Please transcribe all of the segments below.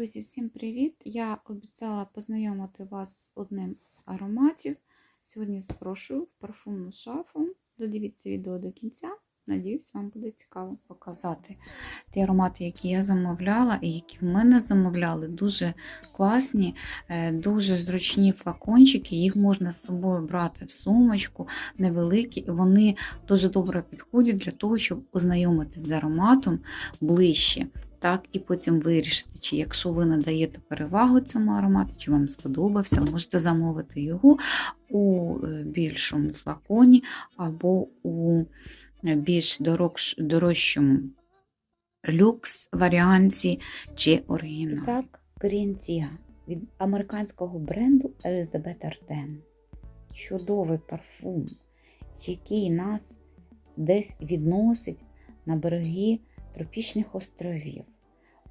Друзі, всім привіт! Я обіцяла познайомити вас з одним з ароматів. Сьогодні запрошую в парфумну шафу. Додивіться відео до кінця. Надіюсь, вам буде цікаво показати ті аромати, які я замовляла, і які в мене замовляли. Дуже класні, е, дуже зручні флакончики. Їх можна з собою брати в сумочку, невеликі, і вони дуже добре підходять для того, щоб ознайомитися з ароматом ближче. Так, і потім вирішити, чи якщо ви надаєте перевагу цьому аромату, чи вам сподобався, можете замовити його у е, більшому флаконі або у е, більш дорожчому люкс варіанті чи оригіналі. Так, Корінтія від американського бренду Elizabeth Arden. Чудовий парфум, який нас десь відносить на береги тропічних островів.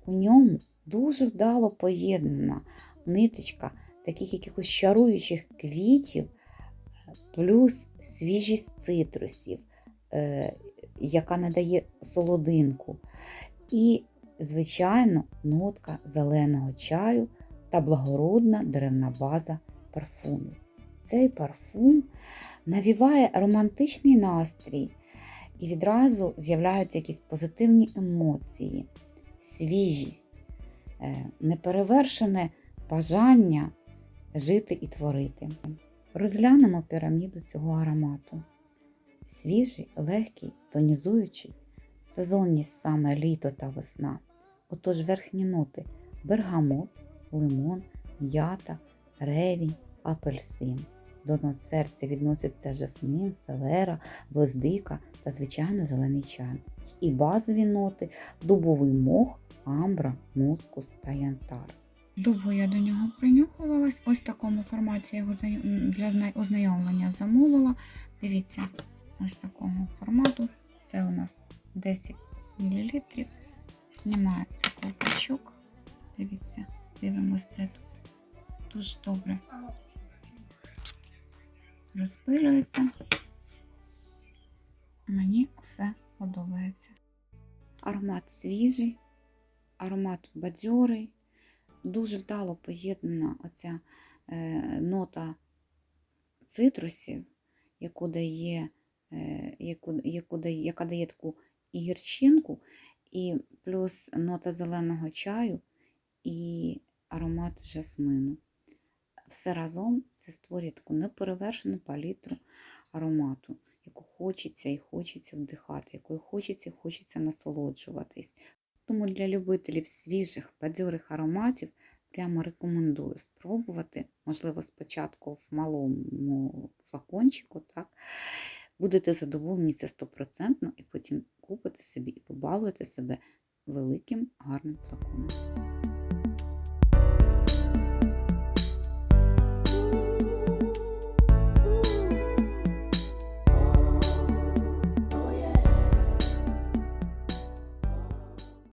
У ньому дуже вдало поєднана ниточка таких якихось чаруючих квітів, плюс свіжість цитрусів, е, яка надає солодинку. І, звичайно, нотка зеленого чаю та благородна деревна база парфумів. Цей парфум навіває романтичний настрій, і відразу з'являються якісь позитивні емоції, свіжість, е, неперевершене бажання жити і творити. Розглянемо піраміду цього аромату. Свіжий, легкий, тонізуючий, сезонність саме літо та весна. Отож верхні ноти бергамот, лимон, м'ята, ревінь, апельсин. До нот серця відносяться жасмин, селера, гвоздика та, звичайно, зелений чай. І базові ноти дубовий мох, амбра, мускус та янтар. Довго я до нього принюхувалась. Ось в такому форматі я його для ознайомлення замовила. Дивіться, ось такого формату. Це у нас 10 мл. Знімається ковпачок. Дивіться, дивимось, де тут. Дуже добре розпилюється. Мені все подобається. Аромат свіжий, аромат бадьорий, дуже вдало поєднана оця е, нота цитрусів, яку дає, е, яку, яку дає, яка дає таку і гірчинку, і плюс нота зеленого чаю і аромат жасмину все разом це створює таку неперевершену палітру аромату, яку хочеться і хочеться вдихати, якою хочеться і хочеться насолоджуватись. Тому для любителів свіжих, бадьорих ароматів прямо рекомендую спробувати, можливо, спочатку в малому флакончику, так? Будете задоволені це стопроцентно, і потім купите собі і побалуєте себе великим гарним флаконом.